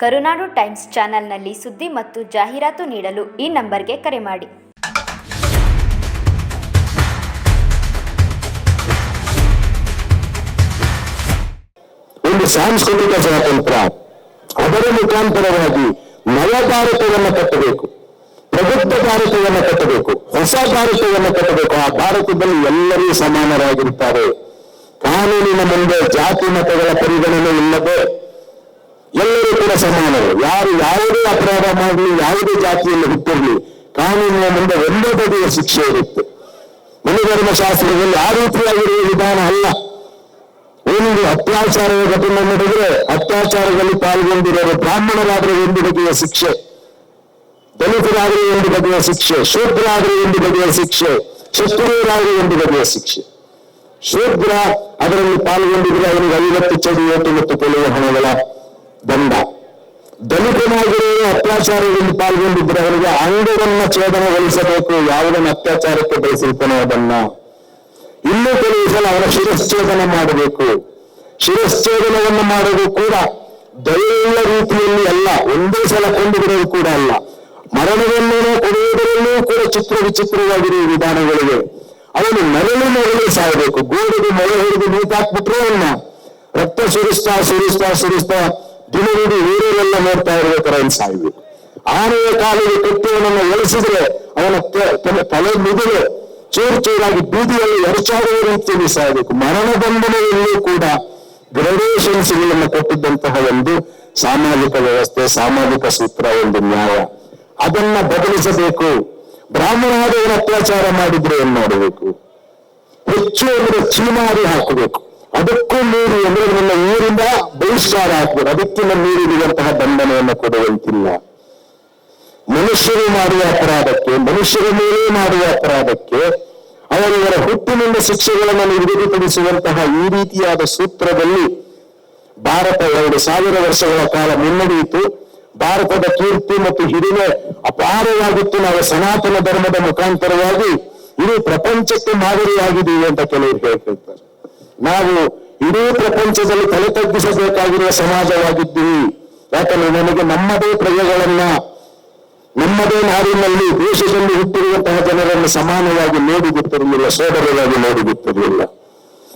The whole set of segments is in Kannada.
ಕರುನಾಡು ಟೈಮ್ಸ್ ಚಾನೆಲ್ನಲ್ಲಿ ಸುದ್ದಿ ಮತ್ತು ಜಾಹೀರಾತು ನೀಡಲು ಈ ನಂಬರ್ಗೆ ಕರೆ ಮಾಡಿ. ಒಂದು ಸಾಂಸ್ಕೃತಿಕ ಸ್ವಾತಂತ್ರ್ಯ. ಅದರ ಮುಖಾಂತರವಾಗಿ ನವ ಭಾರತವನ್ನು ಕಟ್ಟಬೇಕು, ಪ್ರಬುದ್ಧ ಭಾರತವನ್ನು ಕಟ್ಟಬೇಕು, ಹೊಸ ಭಾರತವನ್ನು ಕಟ್ಟಬೇಕು. ಆ ಭಾರತದಲ್ಲಿ ಎಲ್ಲರೂ ಸಮಾನರಾಗಿರುತ್ತಾರೆ. ಕಾನೂನಿನ ಮುಂದೆ ಜಾತಿ ಮತಗಳ ಪರಿಗಣನೆ ಇಲ್ಲದೆ ಸಮಾನರು. ಯಾರು ಯಾವುದೇ ಅಪರಾಧ ಮಾಡಲಿ, ಯಾವುದೇ ಜಾತಿಯಲ್ಲಿ ಹುಟ್ಟಿರಲಿ, ಕಾನೂನಿನ ಮುಂದೆ ಒಂದೇ ಬಗೆಯ ಶಿಕ್ಷೆ ಇರುತ್ತೆ. ಮನುಧರ್ಮ ಶಾಸ್ತ್ರದಲ್ಲಿ ಆ ರೀತಿಯಾಗಿರುವ ವಿಧಾನ ಅಲ್ಲ. ಒಂದು ಅತ್ಯಾಚಾರದ ಘಟನೆ ನಡೆದರೆ ಅತ್ಯಾಚಾರದಲ್ಲಿ ಪಾಲ್ಗೊಂಡಿರೋರು ಬ್ರಾಹ್ಮಣರಾದರೆ ಒಂದು ಬಗೆಯ ಶಿಕ್ಷೆ, ದಲಿತರಾದರೆ ಒಂದು ಬಗೆಯ ಶಿಕ್ಷೆ, ಶೂದ್ರಾದರೆ ಒಂದು ಬಗೆಯ ಶಿಕ್ಷೆ, ಕ್ಷತ್ರಿಯರಾದರೆ ಒಂದು ಬಗೆಯ ಶಿಕ್ಷೆ. ಶೂದ್ರ ಅದರಲ್ಲಿ ಪಾಲ್ಗೊಂಡಿದ್ರೆ ಅವನಿಗೆ ಐವತ್ತು ಚಡಿ ಏಟು ಮತ್ತು ಕೊಲೆಯ ಹಣಗಳ ದಂಡ. ದಲಿತನಾಗಿರೋ ಅತ್ಯಾಚಾರದಲ್ಲಿ ಪಾಲ್ಗೊಂಡಿದ್ರೆ ಅವರಿಗೆ ಅಂಗವನ್ನ ಛೇದನಗೊಳಿಸಬೇಕು, ಯಾವುದನ್ನು ಅತ್ಯಾಚಾರಕ್ಕೆ ಬಯಸಿರ್ತಾನೋ ಅದನ್ನ. ಇನ್ನೂ ಕೆಲವು ಸಲ ಅವರ ಶಿರಶ್ಛೇದನ ಮಾಡಬೇಕು. ಶಿರಶ್ಛೇದನವನ್ನು ಮಾಡೋದು ಕೂಡ ದಯೆಯುಳ್ಳ ರೀತಿಯಲ್ಲಿ ಅಲ್ಲ, ಒಂದೇ ಸಲ ಕೊಂಡುಬಿಡೋದು ಕೂಡ ಅಲ್ಲ. ಮರಣದಲ್ಲೂ ಕೊಡುವುದರಲ್ಲೂ ಕೂಡ ಚಿತ್ರ ವಿಚಿತ್ರವಾಗಿರುವ ವಿಧಾನಗಳಿವೆ ಅವನು ಮರಳು ಮರಳಿ ಸಾಯಬೇಕು. ಗೋಡೆಗೆ ಮಳೆ ಹಿಡಿದು ನೀತಾಕ್ಬಿಟ್ರೆ ಅವನ್ನ. ರಕ್ತ ಸುರಿಸ್ತಾ ಸುರಿಸ್ತಾ ಸುರಿಸ್ತಾ ದಿನವಿಡೀ ಊರಲ್ಲೆಲ್ಲ ನೋಡ್ತಾ ಇರುವ ತರ ಇಲ್ಲಿ ಆನೆಯ ಕಾಲಿಗೆ ಕಟ್ಟಿಯವನನ್ನು ಎಳಿಸಿದ್ರೆ ಅವನ ತಲೆ- ಮುಗಿಲು ಚೂರು ಚೂರಾಗಿ ಬೀದಿಯಲ್ಲಿ ಎರಚಾಡುವ ರೀತಿಯಲ್ಲಿ ಸಾಯಬೇಕು ಮರಣ ದಂಡನೆಯಲ್ಲೂ ಕೂಡ ಗ್ರಡೇಷನ್ಸ್ಗಳನ್ನು ಕೊಟ್ಟಿದ್ದಂತಹ ಒಂದು ಸಾಮಾಜಿಕ ವ್ಯವಸ್ಥೆ, ಸಾಮಾಜಿಕ ಸೂತ್ರ, ಒಂದು ನ್ಯಾಯ. ಅದನ್ನ ಬದಲಿಸಬೇಕು. ಬ್ರಾಹ್ಮಣಾದವರು ಅತ್ಯಾಚಾರ ಮಾಡಿದ್ರೆ ಏನ್ ಮಾಡಬೇಕು? ಹೆಚ್ಚು ಅಂದ್ರೆ ಚೀಮಾರಿ ಹಾಕಬೇಕು. ಅದಕ್ಕೂ ಮೀರಿ ಅಂದ್ರೆ ನನ್ನ ಊರಿಂದ ಬಹಿಷ್ಕಾರ ಹಾಕಬೇಕು ಅದಕ್ಕಿಂತ ನೀರಿರುವಂತಹ ದಂಡನೆಯನ್ನು ಕೊಡುವಂತಿಲ್ಲ. ಮನುಷ್ಯರು ಮಾಡುವ ಅಪರಾಧಕ್ಕೆ, ಮನುಷ್ಯರ ಮೇಲೆ ಮಾಡುವ ಅಪರಾಧಕ್ಕೆ ಅವರಿವರ ಹುಟ್ಟಿನಿಂದ ಶಿಕ್ಷೆಗಳನ್ನು ನಿಗದಿಪಡಿಸುವಂತಹ ಈ ರೀತಿಯಾದ ಸೂತ್ರದಲ್ಲಿ ಭಾರತ ಎರಡು ಸಾವಿರ ವರ್ಷಗಳ ಕಾಲ ಮುನ್ನಡೆಯಿತು. ಭಾರತದ ಕೀರ್ತಿ ಮತ್ತು ಹಿರಿಮೆ ಅಪಾರವಾಗಿತ್ತು. ನಾವು ಸನಾತನ ಧರ್ಮದ ಮುಖಾಂತರವಾಗಿ ಇಡೀ ಪ್ರಪಂಚಕ್ಕೆ ಮಾದರಿಯಾಗಿದ್ದೀವಿ ಅಂತ ಕೆಲವರು ಹೇಳ್ತಿರ್ತಾರೆ ನಾವು ಇಡೀ ಪ್ರಪಂಚದಲ್ಲಿ ತಲೆ ತಗ್ಗಿಸಬೇಕಾಗಿರುವ ಸಮಾಜವಾಗಿದ್ದೀವಿ. ಯಾಕಂದ್ರೆ ನಮಗೆ ನಮ್ಮದೇ ಪ್ರಜೆಗಳನ್ನ, ನಮ್ಮದೇ ನಾಡಿನಲ್ಲಿ ದೇಶದಲ್ಲಿ ಹುಟ್ಟಿರುವಂತಹ ಜನರನ್ನು ಸಮಾನವಾಗಿ ನೋಡಿ ಗೊತ್ತಿರಲಿಲ್ಲ, ಸೋದರರಾಗಿ ನೋಡಿ ಗೊತ್ತಿರಲಿಲ್ಲ.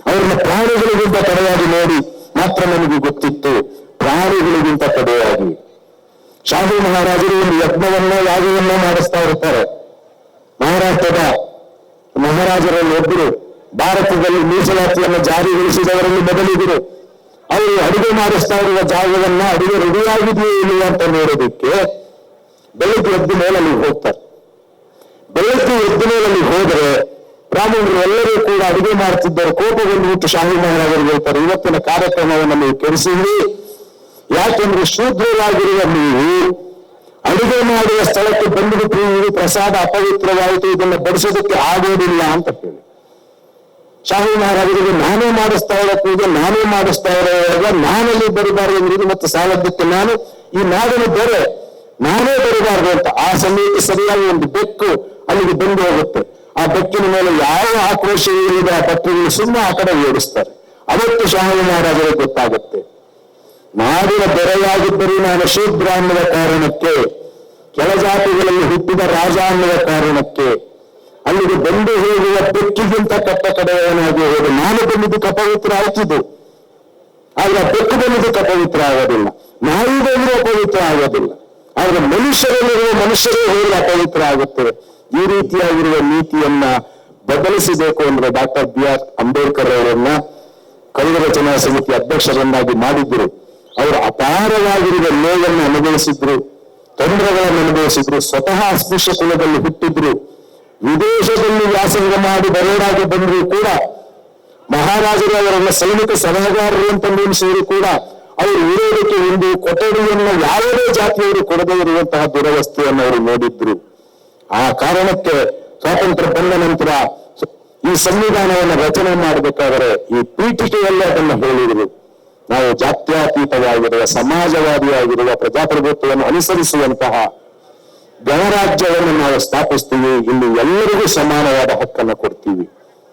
ಅವರನ್ನ ಪ್ರಾಣಿಗಳಿಗಿಂತ ತಡೆಯಾಗಿ ನೋಡಿ ಮಾತ್ರ ನಮಗೆ ಗೊತ್ತಿತ್ತು. ಪ್ರಾಣಿಗಳಿಗಿಂತ ತಡೆಯಾಗಿ. ಶಾಹಿ ಮಹಾರಾಜರು ಒಂದು ಯಜ್ಞವನ್ನ ಯಾಗವನ್ನ ಮಾಡಿಸ್ತಾ ಇರ್ತಾರೆ. ಮಹಾರಾಷ್ಟ್ರದ ಮಹಾರಾಜರಲ್ಲಿ ಒಬ್ಬರು ಭಾರತದಲ್ಲಿ ಮೀಸಲಾತಿಯನ್ನು ಜಾರಿಗೊಳಿಸಿದವರಲ್ಲಿ ಮೊದಲಿಗರು. ಅವರು ಅಡುಗೆ ಮಾಡಿಸ್ತಾ ಇರುವ ಜಾಗವನ್ನ ಅಡುಗೆ ರೆಡಿಯಾಗಿದೆಯೇ ಇಲ್ಲ ಅಂತ ನೋಡೋದಕ್ಕೆ ಬೆಳಗ್ಗೆ ಎದ್ದು ಮೇಲಲ್ಲಿ ಹೋಗ್ತಾರೆ. ಬೆಳಗ್ಗೆ ಎದ್ದು ಮೇಲಲ್ಲಿ ಹೋದರೆ ಬ್ರಾಹ್ಮಣರು ಎಲ್ಲರೂ ಕೂಡ ಅಡುಗೆ ಮಾಡುತ್ತಿದ್ದರು ಕೋಪಗೊಂಡು ಶಾಹಿ ಮಹಾರಾಜರು ಹೇಳ್ತಾರೆ, ಇವತ್ತಿನ ಕಾರ್ಯಕ್ರಮವನ್ನು ನೀವು ಕೆಡಿಸಿದ್ರಿ. ಯಾಕೆಂದ್ರೆ ಶೂದ್ರರಾಗಿರುವ ನೀವು ಅಡುಗೆ ಮಾಡುವ ಸ್ಥಳಕ್ಕೆ ಬಂದುಬಿಟ್ಟು ನೀವು ಪ್ರಸಾದ ಅಪವಿತ್ರವಾಯಿತು. ಇದನ್ನು ಬಡಿಸೋದಕ್ಕೆ ಆಗೋದಿಲ್ಲ ಅಂತ ಶಾಹಿ ಮಹಾರಾಜರಿಗೆ ನಾನೇ ಮಾಡಿಸ್ತಾ ಇರೋ ಪೂಜೆ, ನಾನೇ ಮಾಡಿಸ್ತಾ ಇರೋವಾಗ ನಾನಲ್ಲಿ ಬರಬಾರದು ಇದು ಮತ್ತೆ ಸಾಲದ್ದಕ್ಕೆ ನಾನು ಈ ನಾಡಿನ ಬೆರೆ ನಾನೇ ಬರಬಾರದು ಅಂತ ಆ ಸಮಯಕ್ಕೆ ಸರಿಯಾಗಿ ಒಂದು ಬೆಕ್ಕು ಅಲ್ಲಿಗೆ ಬಂದು ಹೋಗುತ್ತೆ. ಆ ಬೆಕ್ಕಿನ ಮೇಲೆ ಯಾವ ಆಕ್ರೋಶ ಇಲ್ಲದೆ ಆ ಭಕ್ತರುಗಳು ಸುಮ್ಮನೆ ಆ ಕಡೆ ಓಡಿಸ್ತಾರೆ. ಅವತ್ತು ಶಾಹು ಮಹಾರಾಜರಿಗೆ ಗೊತ್ತಾಗುತ್ತೆ. ನಾಡಿನ ಬೆರೆಯಾಗಿದ್ದರೂ ನಾನು ಶೂದ್ರ ಅನ್ನುವ ಕಾರಣಕ್ಕೆ ಕೆಳಜಾತಿಗಳಲ್ಲಿ ಹುಟ್ಟಿದ ರಾಜ ಅನ್ನುವ ಕಾರಣಕ್ಕೆ, ಅಲ್ಲಿಗೆ ಬಂದು ಬೆಕ್ಕಿಗಿಂತ ಕಪ್ಪ ಕಡೆಯವನಾಗಿ ಹೋದ ನಾನು ಬಂದಿದ್ದು ಕಪವಿತ್ರ ಆಯ್ತಿದ್ದು. ಆದ್ರೆ ಬೆಕ್ಕು ಬಂದಿದ್ದು ಕಪವಿತ್ರ ಆಗೋದಿಲ್ಲ. ನಾಯಿ ಬಂದ್ರೆ ಅಪವಿತ್ರ ಆಗೋದಿಲ್ಲ. ಆದ್ರೆ ಮನುಷ್ಯರಲ್ಲಿರುವ ಮನುಷ್ಯರೇ ಹೋದ್ರೆ ಅಪವಿತ್ರ ಆಗುತ್ತದೆ. ಈ ರೀತಿಯಾಗಿರುವ ನೀತಿಯನ್ನ ಬದಲಿಸಬೇಕು ಅಂದ್ರೆ ಡಾಕ್ಟರ್ ಬಿ ಆರ್ ಅಂಬೇಡ್ಕರ್ ಅವರನ್ನ ಕನ್ನಡ ರಚನಾ ಸಮಿತಿ ಅಧ್ಯಕ್ಷರನ್ನಾಗಿ ಮಾಡಿದ್ರು. ಅವರು ಅಪಾರವಾಗಿರುವ ನೋವನ್ನು ಅನುಭವಿಸಿದ್ರು, ತೊಂದರೆಗಳನ್ನು ಅನುಭವಿಸಿದ್ರು, ಸ್ವತಃ ಅಸ್ಪೃಶ್ಯ ಕುಲದಲ್ಲಿ ಹುಟ್ಟಿದ್ರು. ವಿದೇಶದಲ್ಲಿ ವ್ಯಾಸಂಗ ಮಾಡಿ ಬರೋಡಾಗಿ ಬಂದರೂ ಕೂಡ ಮಹಾರಾಜರು ಅವರನ್ನ ಸೈನಿಕ ಸಲಹೆಗಾರರು ಅಂತ ನೇಮಿಸಿದ್ರು ಕೂಡ ಅವರು ಇರೋದಕ್ಕೆ ಒಂದು ಕೊಠಡಿಯನ್ನು ಯಾವುದೇ ಜಾತಿಯವರು ಕೊಡದೇ ಇರುವಂತಹ ದುರವಸ್ಥೆಯನ್ನು ಅವರು ನೋಡಿದ್ರು. ಆ ಕಾರಣಕ್ಕೆ ಸ್ವಾತಂತ್ರ್ಯ ಬಂದ ನಂತರ ಈ ಸಂವಿಧಾನವನ್ನು ರಚನೆ ಮಾಡಬೇಕಾದರೆ ಈ ಪೀಠಿಕೆಯಲ್ಲೇ ಅದನ್ನು ಹೇಳಿದರು ನಾವು ಜಾತ್ಯಾತೀತವಾಗಿರುವ, ಸಮಾಜವಾದಿಯಾಗಿರುವ ಪ್ರಜಾಪ್ರಭುತ್ವವನ್ನು ಅನುಸರಿಸುವಂತಹ ಗಣರಾಜ್ಯವನ್ನು ನಾವು ಸ್ಥಾಪಿಸ್ತೀವಿ ಇಲ್ಲಿ ಎಲ್ಲರಿಗೂ ಸಮಾನವಾದ ಹಕ್ಕನ್ನು ಕೊಡ್ತೀವಿ.